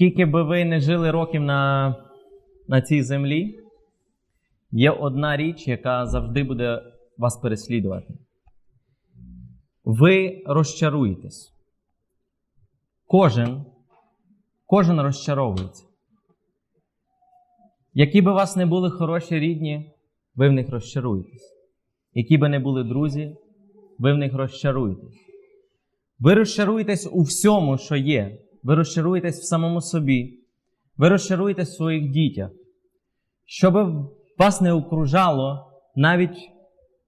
скільки би ви не жили років на, на цій землі, є одна річ, яка завжди буде вас переслідувати. Ви розчаруєтесь. Кожен, кожен розчаровується. Які би у вас не були хороші рідні, ви в них розчаруєтесь. Які би не були друзі, ви в них розчаруєтесь. Ви розчаруєтесь у всьому, що є. Ви розчаруєтесь в самому собі. Ви розчаруєтесь в своїх дітях. Що би вас не окружало, навіть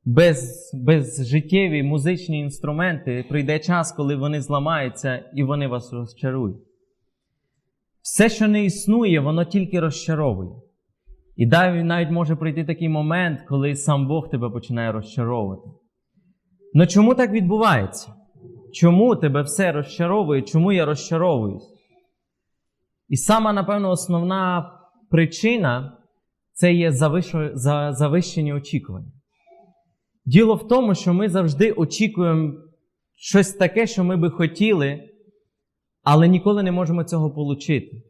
без, безжиттєві музичні інструменти, прийде час, коли вони зламаються і вони вас розчарують. Все, що не існує, воно тільки розчаровує. І далі навіть може прийти такий момент, коли сам Бог тебе починає розчаровувати. Ну чому так відбувається? Чому тебе все розчаровує? Чому я розчаровуюсь? І сама, напевно, основна причина це є завишу- за- завищені очікування. Діло в тому, що ми завжди очікуємо щось таке, що ми би хотіли, але ніколи не можемо цього отримати.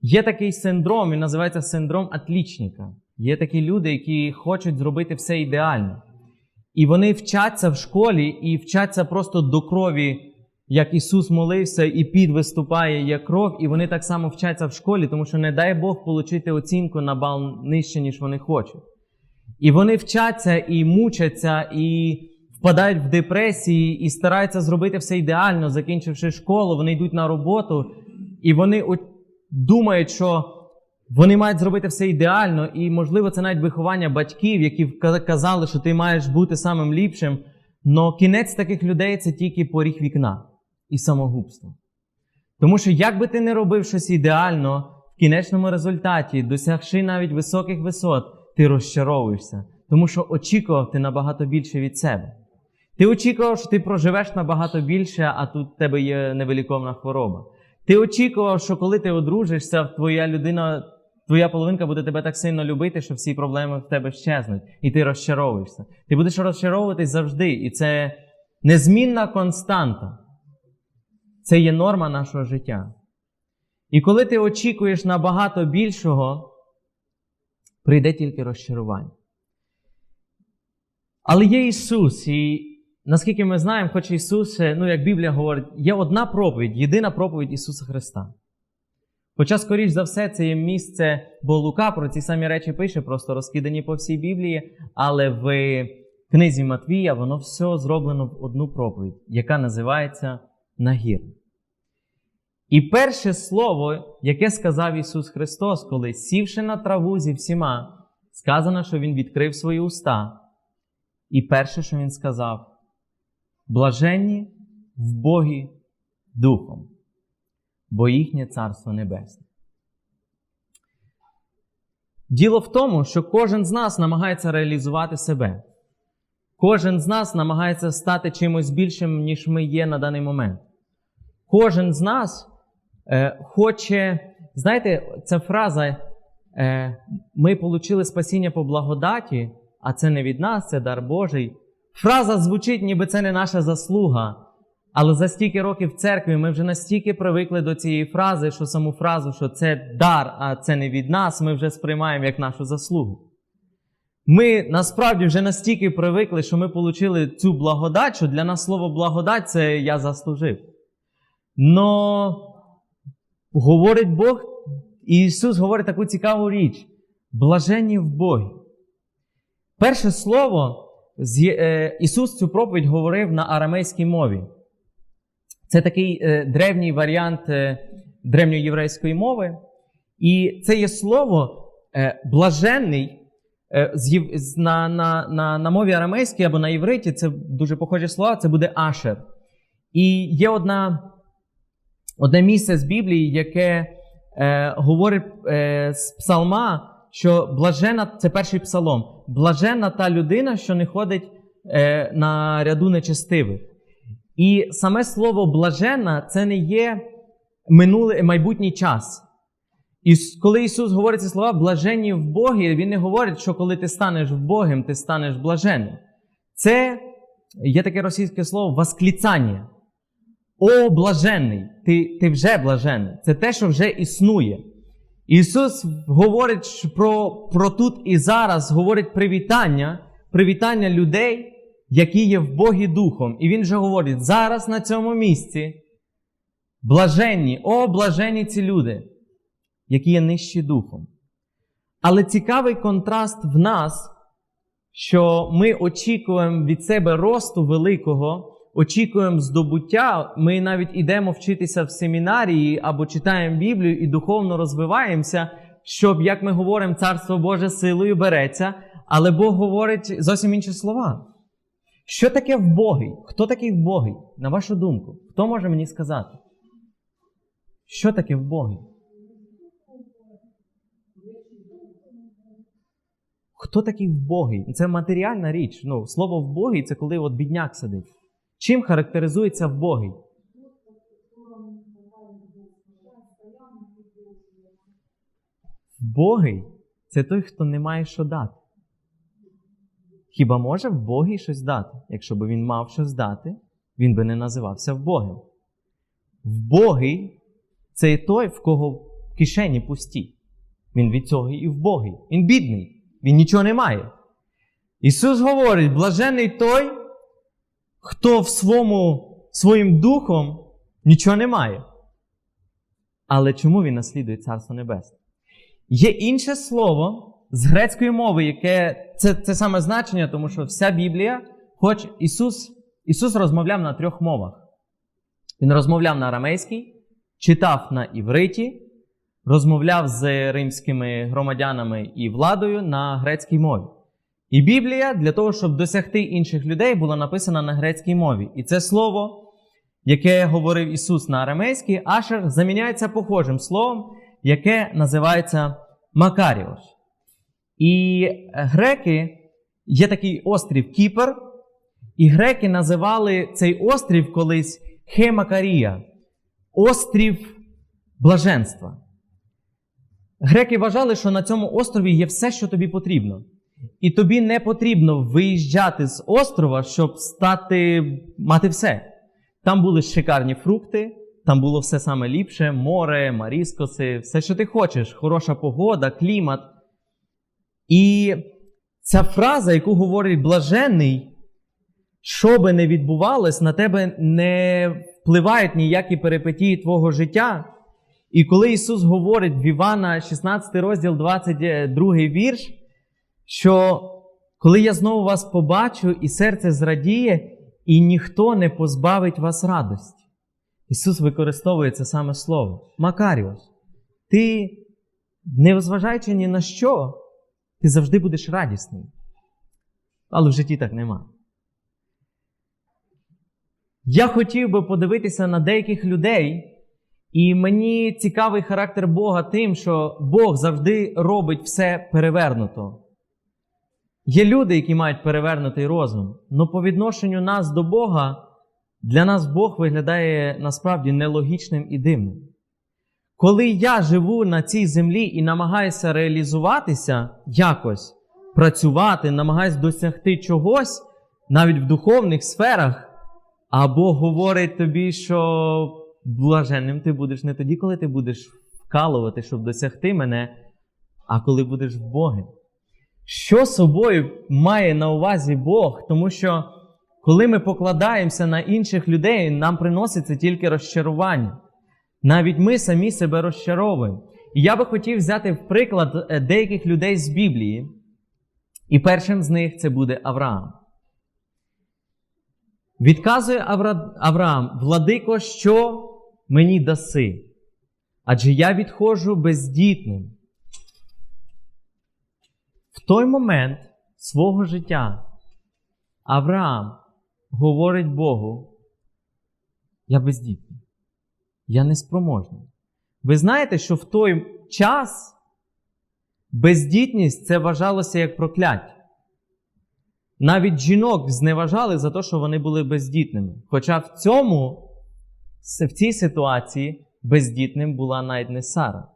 Є такий синдром, він називається синдром атлічника. Є такі люди, які хочуть зробити все ідеально. І вони вчаться в школі і вчаться просто до крові, як Ісус молився, і під виступає як кров, і вони так само вчаться в школі, тому що не дай Бог отримати оцінку на бал нижче, ніж вони хочуть. І вони вчаться і мучаться, і впадають в депресії, і стараються зробити все ідеально, закінчивши школу, вони йдуть на роботу, і вони думають, що вони мають зробити все ідеально, і, можливо, це навіть виховання батьків, які казали, що ти маєш бути самим ліпшим. Но кінець таких людей це тільки поріг вікна і самогубство. Тому що як би ти не робив щось ідеально, в кінечному результаті, досягши навіть високих висот, ти розчаровуєшся, тому що очікував ти набагато більше від себе. Ти очікував, що ти проживеш набагато більше, а тут в тебе є невиліковна хвороба. Ти очікував, що коли ти одружишся, твоя людина, твоя половинка буде тебе так сильно любити, що всі проблеми в тебе щезнуть, і ти розчаровуєшся. Ти будеш розчаровуватись завжди, і це незмінна константа. Це є норма нашого життя. І коли ти очікуєш набагато більшого, прийде тільки розчарування. Але є Ісус, і наскільки ми знаємо, хоч Ісус, ну як Біблія говорить, є одна проповідь, єдина проповідь Ісуса Христа. Хоча, скоріш за все, це є місце, бо Лука про ці самі речі пише, просто розкидані по всій Біблії, але в книзі Матвія воно все зроблено в одну проповідь, яка називається Нагірна. І перше слово, яке сказав Ісус Христос, коли сівши на траву зі всіма, сказано, що Він відкрив свої уста. І перше, що Він сказав, блаженні в Богі Духом, бо їхнє Царство Небесне. Діло в тому, що кожен з нас намагається реалізувати себе. Кожен з нас намагається стати чимось більшим, ніж ми є на даний момент. Кожен з нас е, хоче, знаєте, ця фраза е, ми отримали спасіння по благодаті, а це не від нас, це дар Божий. Фраза звучить, ніби це не наша заслуга. Але за стільки років в церкві ми вже настільки привикли до цієї фрази, що саму фразу, що це дар, а це не від нас, ми вже сприймаємо як нашу заслугу. Ми насправді вже настільки привикли, що ми отримали цю благодать, що для нас слово благодать це я заслужив. Но говорить Бог, і Ісус говорить таку цікаву річ: блаженні в Богі. Перше слово, е, Ісус цю проповідь говорив на арамейській мові. Це такий е, древній варіант е, древньоєврейської мови. І це є слово е, блаженний. е, на, на, на, на мові арамейській або на євриті це дуже похожі слова, це буде ашер. І є одна, одне місце з Біблії, яке е, говорить е, з псалма, що блажена це перший псалом. Блажена та людина, що не ходить е, на ряду нечестивих. І саме слово блажена це не є минулий майбутній час. І коли Ісус говорить ці слова блаженні в Богі, Він не говорить, що коли ти станеш Богом, ти станеш блаженним. Це є таке російське слово восклицання. О, блаженний! Ти, ти вже блаженний. Це те, що вже існує. Ісус говорить про, про тут і зараз, говорить привітання, привітання людей, які є в Богі Духом. І Він же говорить, зараз на цьому місці блаженні, о, блаженні ці люди, які є нижчі духом. Але цікавий контраст в нас, що ми очікуємо від себе росту великого, очікуємо здобуття. Ми навіть ідемо вчитися в семінарії або читаємо Біблію і духовно розвиваємося, щоб, як ми говоримо, Царство Боже силою береться, але Бог говорить зовсім інші слова. Що таке вбогий? Хто такий вбогий? На вашу думку, хто може мені сказати? Що таке вбогий? Хто такий вбогий? Це матеріальна річ. Ну, слово вбогий це коли от бідняк сидить. Чим характеризується вбогий? Вбогий це той, хто не має що дати. Хіба може вбогий щось дати? Якщо б він мав щось дати, він би не називався вбогим. Вбогий це і той, в кого в кишені пусті. Він від цього і вбогий. Він бідний, він нічого не має. Ісус говорить: блажений той, хто в своєму, своїм духом нічого не має. Але чому він наслідує Царство Небесне? Є інше слово з грецької мови, яке це, це саме значення, тому що вся Біблія, хоч Ісус, Ісус розмовляв на трьох мовах. Він розмовляв на арамейській, читав на івриті, розмовляв з римськими громадянами і владою на грецькій мові. І Біблія для того, щоб досягти інших людей, була написана на грецькій мові. І це слово, яке говорив Ісус на арамейській, ашер заміняється похожим словом, яке називається Макаріос. І греки є такий острів Кіпр, і греки називали цей острів колись Хемакарія, острів блаженства. Греки вважали, що на цьому острові є все, що тобі потрібно. І тобі не потрібно виїжджати з острова, щоб стати, мати все. Там були шикарні фрукти, там було все саме ліпше: море, маріскоси, все, що ти хочеш, хороша погода, клімат. І ця фраза, яку говорить блаженний, що би не відбувалось, на тебе не впливають ніякі перипетії твого життя. І коли Ісус говорить в Івана, 16 розділ, 22 вірш, що коли я знову вас побачу, і серце зрадіє, і ніхто не позбавить вас радості. Ісус використовує це саме слово. Макаріос, ти, не зважаючи ні на що, ти завжди будеш радісний. Але в житті так нема. Я хотів би подивитися на деяких людей, і мені цікавий характер Бога тим, що Бог завжди робить все перевернуто. Є люди, які мають перевернутий розум, але по відношенню нас до Бога, для нас Бог виглядає насправді нелогічним і дивним. Коли я живу на цій землі і намагаюся реалізуватися якось, працювати, намагаюся досягти чогось, навіть в духовних сферах, а Бог говорить тобі, що блаженним ти будеш не тоді, коли ти будеш вкалувати, щоб досягти мене, а коли будеш в Богі. Що собою має на увазі Бог? Тому що коли ми покладаємося на інших людей, нам приноситься тільки розчарування. Навіть ми самі себе розчаровуємо. І я би хотів взяти в приклад е, деяких людей з Біблії. І першим з них це буде Авраам. Відказує Авра... Авраам, владико, що мені даси? Адже я відходжу бездітним. В той момент свого життя Авраам говорить Богу, я бездітний, я неспроможний. Ви знаєте, що в той час бездітність це вважалося як прокляття. Навіть жінок зневажали за те, що вони були бездітними. Хоча в цьому, в цій ситуації бездітним була навіть не Сара,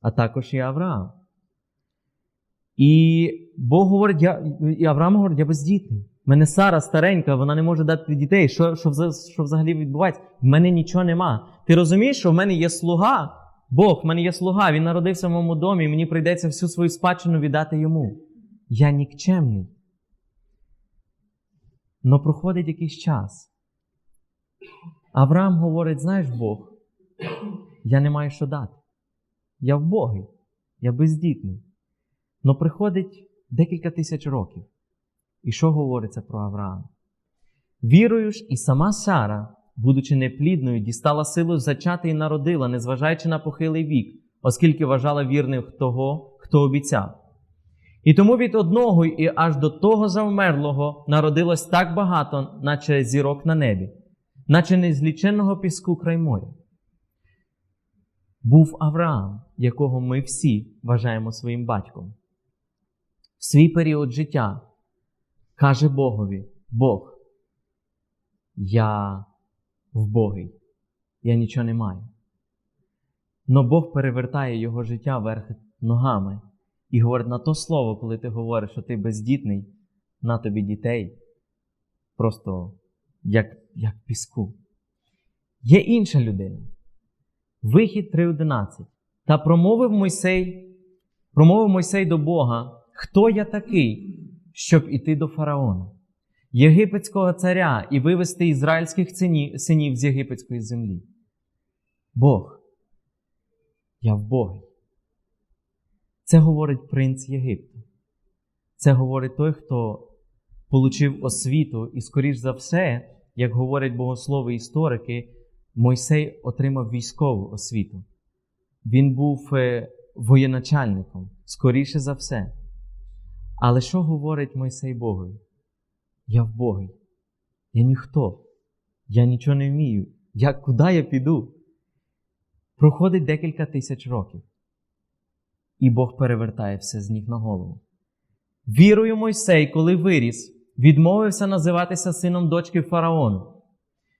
а також і Авраам. І Бог говорить, я, і Авраам говорить, я бездітний. Мене Сара старенька, вона не може дати дітей. Що, що, що взагалі відбувається? В мене нічого нема. Ти розумієш, що в мене є слуга? Бог, в мене є слуга, він народився в моєму домі, і мені прийдеться всю свою спадщину віддати йому. Я нікчемний. Но проходить якийсь час. Авраам говорить: знаєш Бог, я не маю що дати. Я вбогий, я бездітний. Но приходить декілька тисяч років. І що говориться про Авраама? Вірою ж і сама Сара, будучи неплідною, дістала силу зачати і народила, незважаючи на похилий вік, оскільки вважала вірним того, хто обіцяв. І тому від одного і аж до того завмерлого народилось так багато, наче зірок на небі, наче незліченного піску край моря. Був Авраам, якого ми всі вважаємо своїм батьком. В свій період життя каже Богові: Бог, я вбогий, я нічого не маю. Но Бог перевертає його життя вверх ногами і говорить на то слово, коли ти говориш, що ти бездітний, на тобі дітей, просто як, як піску. Є інша людина. Вихід 3.11. Та промовив Мойсей, промовив Мойсей до Бога, хто я такий, щоб іти до фараона, єгипетського царя і вивести ізраїльських синів з єгипетської землі. Бог, я в Богі. Це говорить принц Єгипту. Це говорить той, хто получив освіту, і, скоріш за все, як говорять богослови історики, Мойсей отримав військову освіту. Він був е, воєначальником, скоріше за все. Але що говорить Мойсей Богові? Я в Богі. Я ніхто. Я нічого не вмію. Я, куди я піду? Проходить декілька тисяч років. І Бог перевертає все з ніг на голову. Вірою Мойсей, коли виріс, відмовився називатися сином дочки фараону.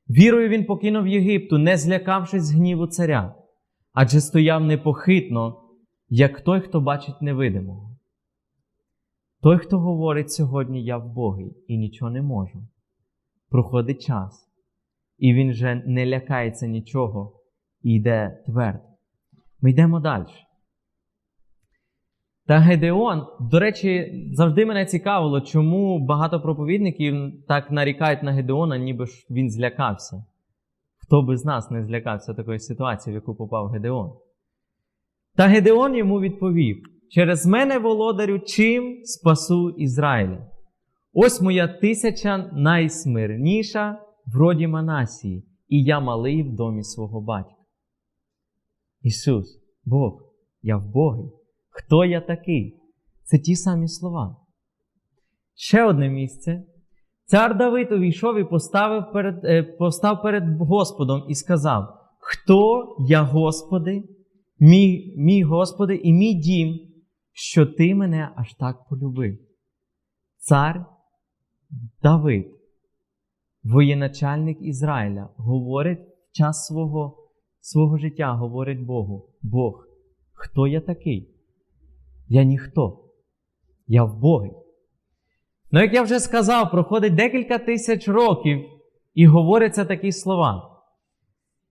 Вірою він покинув Єгипту, не злякавшись гніву царя, адже стояв непохитно, як той, хто бачить невидимого. Той, хто говорить сьогодні я в Богі і нічого не можу. Проходить час, і він вже не лякається нічого і йде твердо. Ми йдемо далі. Та Гедеон, до речі, завжди мене цікавило, чому багато проповідників так нарікають на Гедеона, ніби ж він злякався. Хто би з нас не злякався такої ситуації, в яку попав Гедеон? Та Гедеон йому відповів: через мене, володарю, чим спасу Ізраїля? Ось моя тисяча найсмирніша в роді Манасії, і я малий в домі свого батька. Ісус, Бог, я в Богі. Хто я такий? Це ті самі слова. Ще одне місце. Цар Давид увійшов і поставив перед, е, постав перед Господом і сказав: Хто я, Господи, мій, мій Господи, і мій дім, що ти мене аж так полюбив? Цар Давид, воєначальник Ізраїля, говорить в час свого, свого життя, говорить Богу: Бог, хто я такий? Я ніхто. Я в Богі. Ну, як я вже сказав, проходить декілька тисяч років і говоряться такі слова.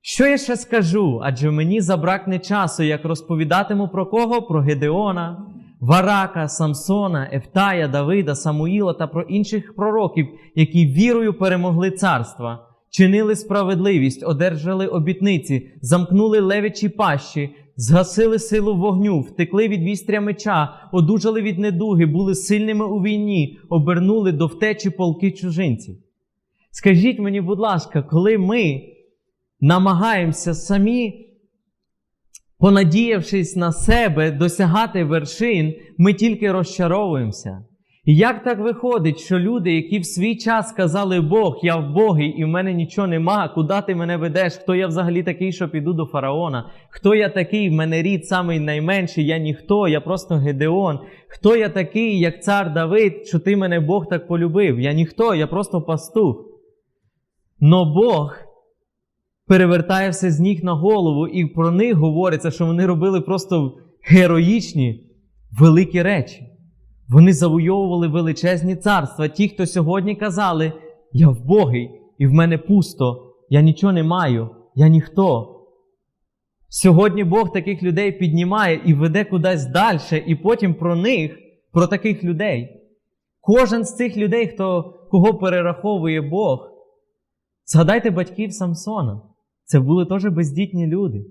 Що я ще скажу? Адже мені забракне часу, як розповідатиму про кого? Про Гедеона, Варака, Самсона, Ефтая, Давида, Самуїла та про інших пророків, які вірою перемогли царства, чинили справедливість, одержали обітниці, замкнули левичі пащі, згасили силу вогню, втекли від вістря меча, одужали від недуги, були сильними у війні, обернули до втечі полки чужинців. Скажіть мені, будь ласка, коли ми намагаємося самі, понадіявшись на себе, досягати вершин, ми тільки розчаровуємося. І як так виходить, що люди, які в свій час сказали Бог, я в Богі, і в мене нічого нема, куди ти мене ведеш? Хто я взагалі такий, що піду до фараона? Хто я такий? В мене рід самий найменший, я ніхто, я просто Гедеон. Хто я такий, як цар Давид, що ти мене Бог так полюбив? Я ніхто, я просто пастух. Но Бог перевертає все з ніг на голову, і про них говориться, що вони робили просто героїчні великі речі. Вони завойовували величезні царства. Ті, хто сьогодні казали, я вбогий, і в мене пусто, я нічого не маю, я ніхто. Сьогодні Бог таких людей піднімає і веде кудись далі, і потім про них, про таких людей. Кожен з цих людей, хто, кого перераховує Бог, згадайте батьків Самсона. Це були теж бездітні люди,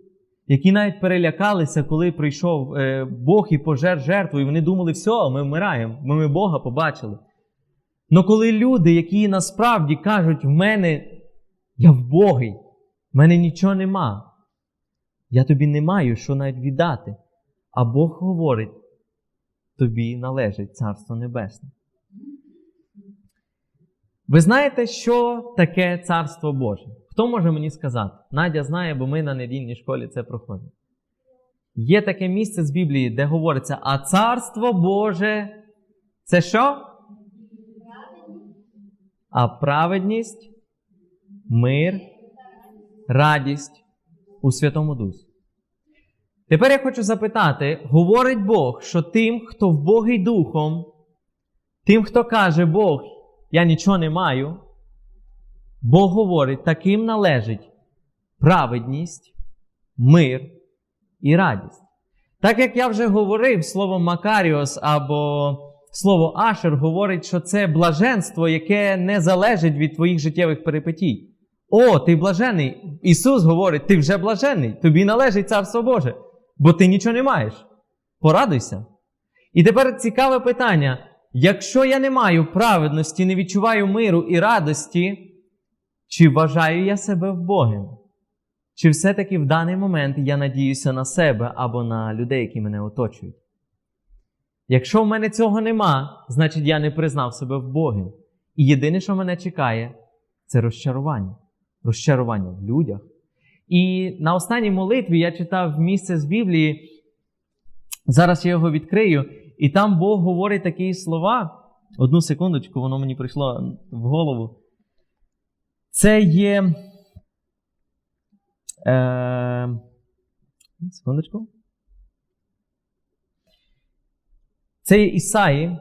які навіть перелякалися, коли прийшов е, Бог і пожер жертву, і вони думали, все, ми вмираємо, ми, Бога побачили. Но коли люди, які насправді кажуть, в мене я вбогий, в мене нічого нема, я тобі не маю що навіть віддати. А Бог говорить, тобі належить Царство Небесне. Ви знаєте, що таке Царство Боже? Хто може мені сказати? Надя знає, бо ми на недільній школі це проходимо. Є таке місце з Біблії, де говориться, а Царство Боже це що? А праведність, мир, радість у Святому Дусі. Тепер я хочу запитати: говорить Бог, що тим, хто в Богий Духом, тим, хто каже Бог, я нічого не маю, Бог говорить, таким належить праведність, мир і радість. Так як я вже говорив, слово Макаріос або слово Ашер говорить, що це блаженство, яке не залежить від твоїх життєвих перипетій. О, ти блажений. Ісус говорить, ти вже блажений, тобі належить Царство Боже, бо ти нічого не маєш. Порадуйся. І тепер цікаве питання: якщо я не маю праведності, не відчуваю миру і радості, чи вважаю я себе вбогим? Чи все-таки в даний момент я надіюся на себе або на людей, які мене оточують? Якщо в мене цього нема, значить я не признав себе вбогим. І єдине, що мене чекає, це розчарування. Розчарування в людях. І на останній молитві я читав місце з Біблії. Зараз я його відкрию, і там Бог говорить такі слова. Одну секундочку, воно мені прийшло в голову. Це є. Е, секундочку. Це є Ісаї,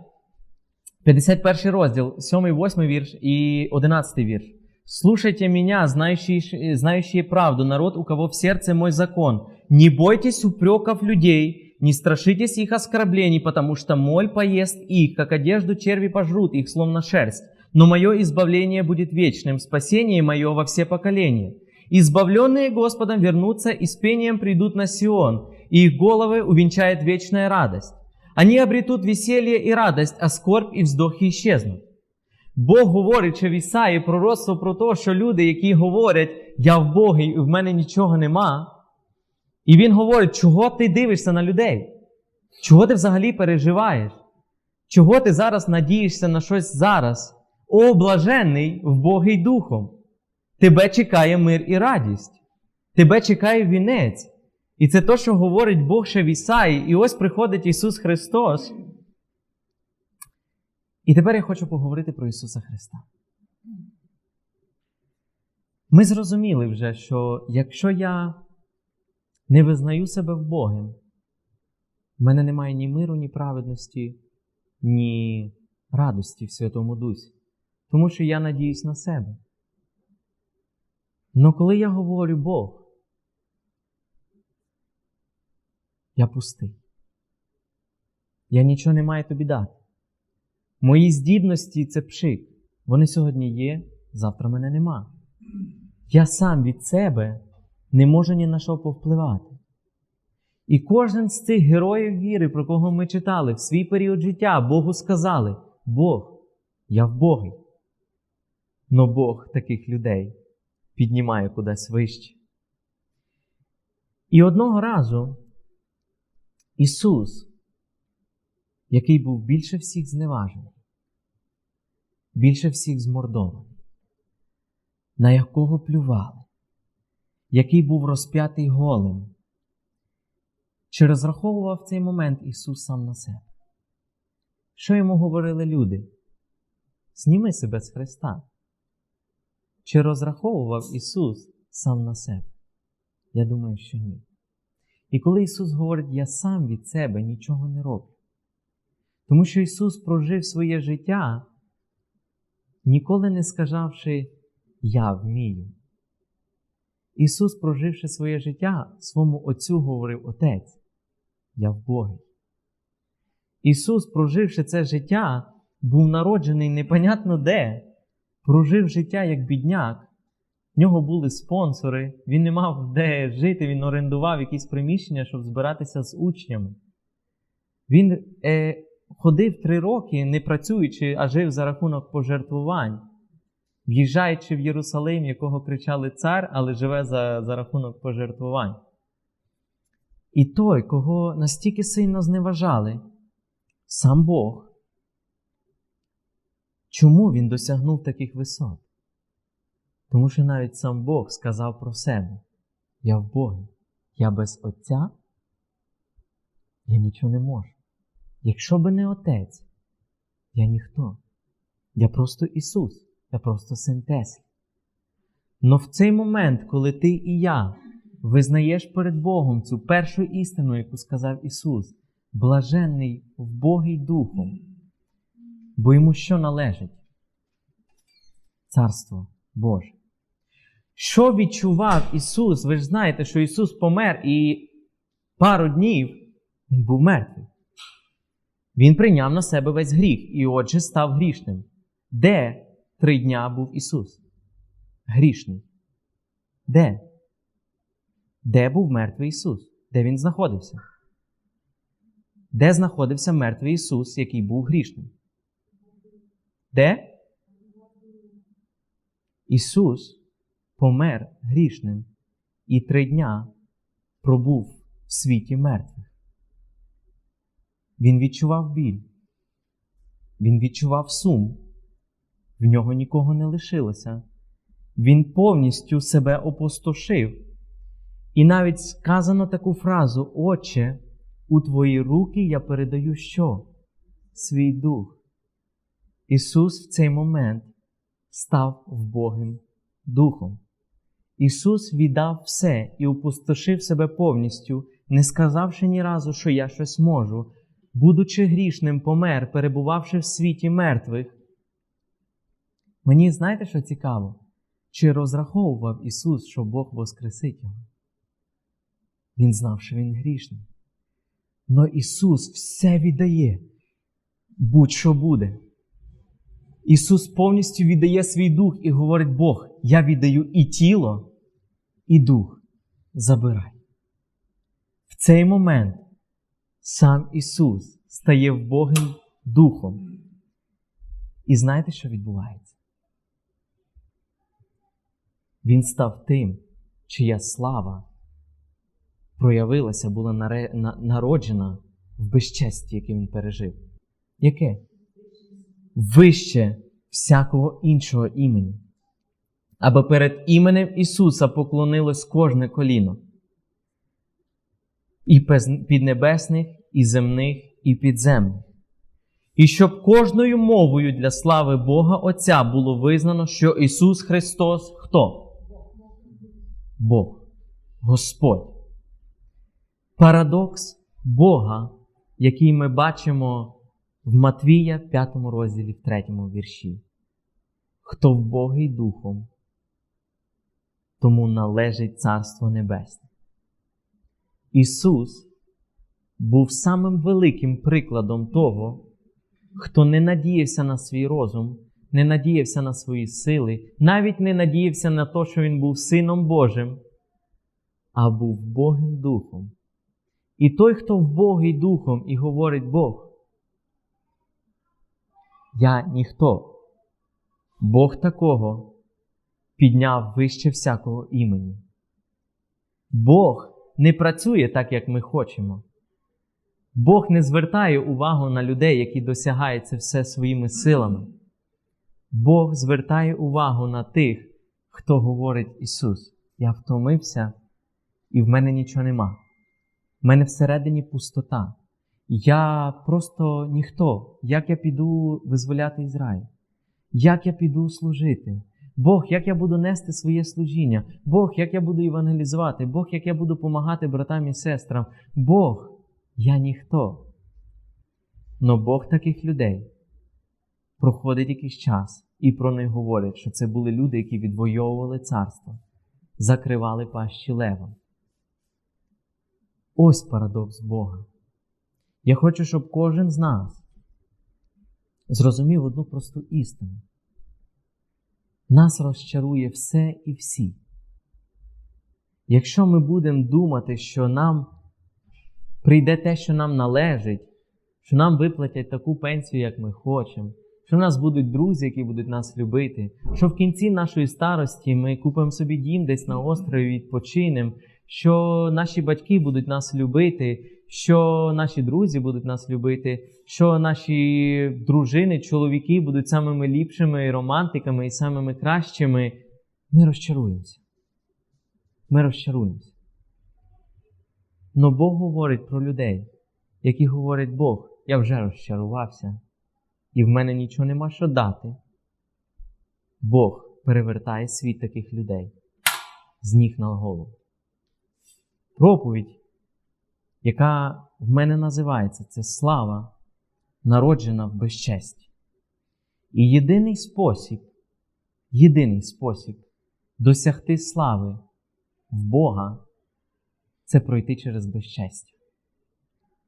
51 розділ, 7-8 вірш і 11 вірш. «Слушайте меня, знающие, знающие правду, народ, у кого в сердце мой закон. Не бойтесь упреков людей, не страшитесь их оскорблений, потому что моль поест их, как одежду черви пожрут их, словно шерсть Но мое избавление будет вечным, спасение мое во все поколения. Избавленные Господом вернутся и с пением придут на Сион, и их головы увенчает вечная радость. Они обретут веселье и радость, а скорбь і вздохи исчезнут. Бог говорить в Ісаї пророцтво про те, що люди, які говорять, я в Богі і в мене нічого нема, і Він говорить, чого ти дивишся на людей? Чого ти взагалі переживаєш? Чого ти зараз надієшся на щось зараз? О, блаженний в Богий Духом! Тебе чекає мир і радість. Тебе чекає вінець. І це те, що говорить Бог ще в Ісаї. І ось приходить Ісус Христос. І тепер я хочу поговорити про Ісуса Христа. Ми зрозуміли вже, що якщо я не визнаю себе в Богом, в мене немає ні миру, ні праведності, ні радості в Святому Дусі. Тому що я надіюсь на себе. Но коли я говорю Бог, я пустий. Я нічого не маю тобі дати. Мої здібності це пшик. Вони сьогодні є, завтра мене нема. Я сам від себе не можу ні на що повпливати. І кожен з цих героїв віри, про кого ми читали, в свій період життя Богу сказали: Бог, я в Богі. Но Бог таких людей піднімає кудись вище. І одного разу Ісус, який був більше всіх зневажений, більше всіх змордований, на якого плювали, який був розп'ятий голим, чи розраховував цей момент Ісус сам на себе? Що йому говорили люди? Зніми себе з Христа. Чи розраховував Ісус сам на себе? Я думаю, що ні. І коли Ісус говорить, я сам від себе нічого не роблю, Тому що Ісус прожив своє життя, ніколи не сказавши Я вмію. Ісус, проживши своє життя, своєму Отцю говорив Отець, я в Богі. Ісус, проживши це життя, був народжений непонятно де, прожив життя як бідняк. В нього були спонсори, він не мав де жити, він орендував якісь приміщення, щоб збиратися з учнями. Він е, ходив три роки, не працюючи, а жив за рахунок пожертвувань, в'їжджаючи в Єрусалим, якого кричали цар, але живе за, за рахунок пожертвувань. І той, кого настільки сильно зневажали, сам Бог. Чому він досягнув таких висот? Тому що навіть сам Бог сказав про себе: Я в Богі, я без Отця, я нічого не можу. Якщо би не Отець, я ніхто. Я просто Ісус, я просто син Теслі. Но в цей момент, коли ти і я визнаєш перед Богом цю першу істину, яку сказав Ісус, блаженний Богий Духом, бо йому що належить? Царство Боже. Що відчував Ісус? Ви ж знаєте, що Ісус помер і пару днів Він був мертвий. Він прийняв на себе весь гріх і отже став грішним. Де три дня був Ісус? Грішний. Де? Де був мертвий Ісус? Де Він знаходився? Де знаходився мертвий Ісус, який був грішним? Де? Ісус помер грішним і три дня пробув в світі мертвих. Він відчував біль, він відчував сум, в нього нікого не лишилося. Він повністю себе опустошив. І навіть сказано таку фразу: Отче, у твої руки я передаю що? Свій дух. Ісус в цей момент став вбогим духом. Ісус віддав все і опустошив себе повністю, не сказавши ні разу, що я щось можу, будучи грішним, помер, перебувавши в світі мертвих. Мені знаєте, що цікаво? Чи розраховував Ісус, що Бог воскресить його? Він знав, що Він грішний. Но Ісус все віддає, будь-що буде. Ісус повністю віддає свій дух і говорить Бог, я віддаю і тіло, і дух. Забирай. В цей момент сам Ісус стає Богим Духом. І знаєте, що відбувається? Він став тим, чия слава проявилася, була народжена в безчесті, яке він пережив. Яке? Вище всякого іншого імені. Аби перед іменем Ісуса поклонилось кожне коліно. І піднебесних, і земних, і підземних. І щоб кожною мовою для слави Бога Отця було визнано, що Ісус Христос хто? Бог, Господь. Парадокс Бога, який ми бачимо в Матвія 5 розділі, в 3 вірші. Хто в Богий Духом, тому належить Царство Небесне. Ісус був самим великим прикладом того, хто не надіявся на свій розум, не надіявся на свої сили, навіть не надіявся на те, що Він був Сином Божим, а був Богим Духом. І той, хто в Богий Духом і говорить Бог, я ніхто. Бог такого підняв вище всякого імені. Бог не працює так, як ми хочемо. Бог не звертає увагу на людей, які досягають це все своїми силами. Бог звертає увагу на тих, хто говорить Ісус, я втомився, і в мене нічого нема. В мене всередині пустота. Я просто ніхто. Як я піду визволяти Ізраїль? Як я піду служити? Бог, як я буду нести своє служіння? Бог, як я буду евангелізувати? Бог, як я буду допомагати братам і сестрам? Бог, я ніхто. Но Бог таких людей проходить якийсь час, і про них говорять, що це були люди, які відвоювали царство, закривали пащі левом. Ось парадокс Бога. Я хочу, щоб кожен з нас зрозумів одну просту істину. Нас розчарує все і всі. Якщо ми будемо думати, що нам прийде те, що нам належить, що нам виплатять таку пенсію, як ми хочемо, що в нас будуть друзі, які будуть нас любити, що в кінці нашої старості ми купимо собі дім десь на острові, відпочинемо, що наші батьки будуть нас любити, що наші друзі будуть нас любити, що наші дружини, чоловіки будуть самими ліпшими романтиками і самими кращими, ми розчаруємося. Ми розчаруємося. Но Бог говорить про людей, які говорять Бог, я вже розчарувався, і в мене нічого нема що дати. Бог перевертає світ таких людей з ніг на голову. Проповідь, яка в мене називається, це слава, народжена в безчесті. І єдиний спосіб, єдиний спосіб досягти слави в Бога це пройти через безчестя.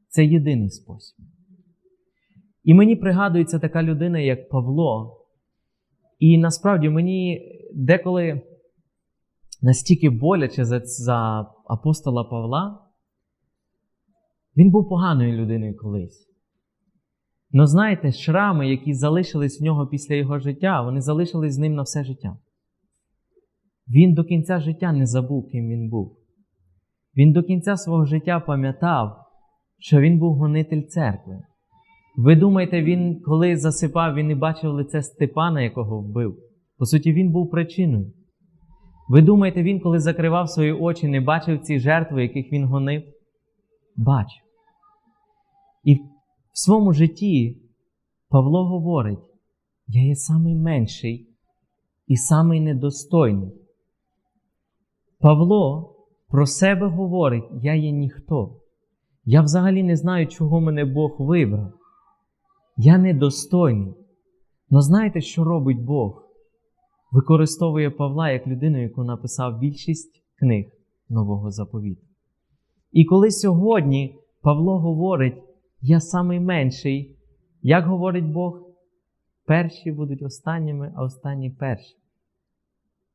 Це єдиний спосіб. І мені пригадується така людина, як Павло. І насправді мені деколи настільки боляче за, за апостола Павла, він був поганою людиною колись. Но знаєте, шрами, які залишились в нього після його життя, вони залишились з ним на все життя. Він до кінця життя не забув, ким він був. Він до кінця свого життя пам'ятав, що він був гонитель церкви. Ви думаєте, він, коли засипав, він не бачив лице Степана, якого вбив? По суті, він був причиною. Ви думаєте, він, коли закривав свої очі, не бачив ці жертви, яких він гонив? Бачив. І в своєму житті Павло говорить: я є самий менший і самий недостойний. Павло про себе говорить: я є ніхто. Я взагалі не знаю, чого мене Бог вибрав. Я недостойний. Но знаєте, що робить Бог? Використовує Павла як людину, яку написав більшість книг Нового заповіту. І коли сьогодні Павло говорить, я самий менший, як говорить Бог, перші будуть останніми, а останні перші.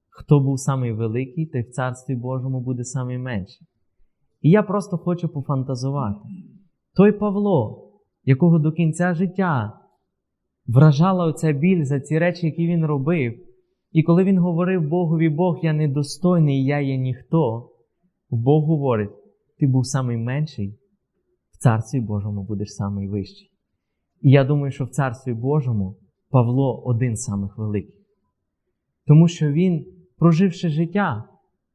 Хто був самий великий, той в Царстві Божому буде самий менший. І я просто хочу пофантазувати. Той Павло, якого до кінця життя вражала оця біль за ці речі, які він робив. І коли він говорив Богові, Бог, я недостойний, я є ніхто, Бог говорить, ти був самий менший, в Царстві Божому будеш самий вищий. І я думаю, що в Царстві Божому Павло один з самих великих. Тому що він, проживши життя,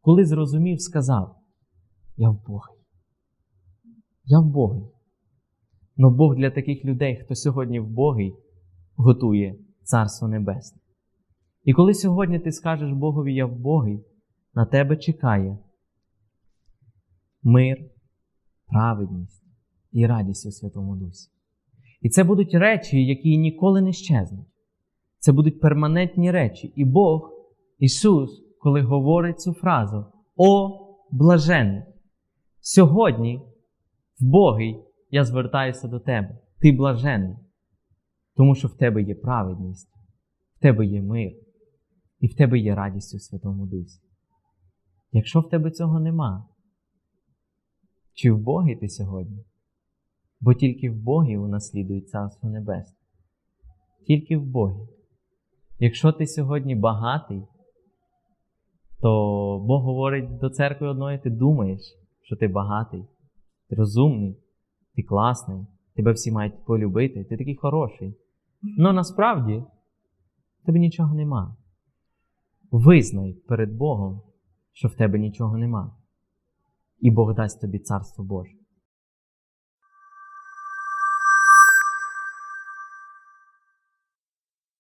коли зрозумів, сказав: Я в Богі. Я в Богі. Но Бог для таких людей, хто сьогодні в Богі, готує Царство Небесне. І коли сьогодні ти скажеш Богові, я в Богі, на тебе чекає мир, праведність і радість у Святому Дусі. І це будуть речі, які ніколи не щезнуть. Це будуть перманентні речі. І Бог, Ісус, коли говорить цю фразу О блаженний! Сьогодні, в Богі, я звертаюся до тебе. Ти блаженний, тому що в тебе є праведність, в тебе є мир, і в тебе є радість у Святому Дусі. Якщо в тебе цього нема, чи в Богі ти сьогодні? Бо тільки в Богі унаслідує Царство Небесне. Тільки в Богі. Якщо ти сьогодні багатий, то Бог говорить до церкви одної, ти думаєш, що ти багатий, ти розумний, ти класний, тебе всі мають полюбити, ти такий хороший. Но насправді в тебе нічого нема. Визнай перед Богом, що в тебе нічого нема. І Бог дасть тобі Царство Боже.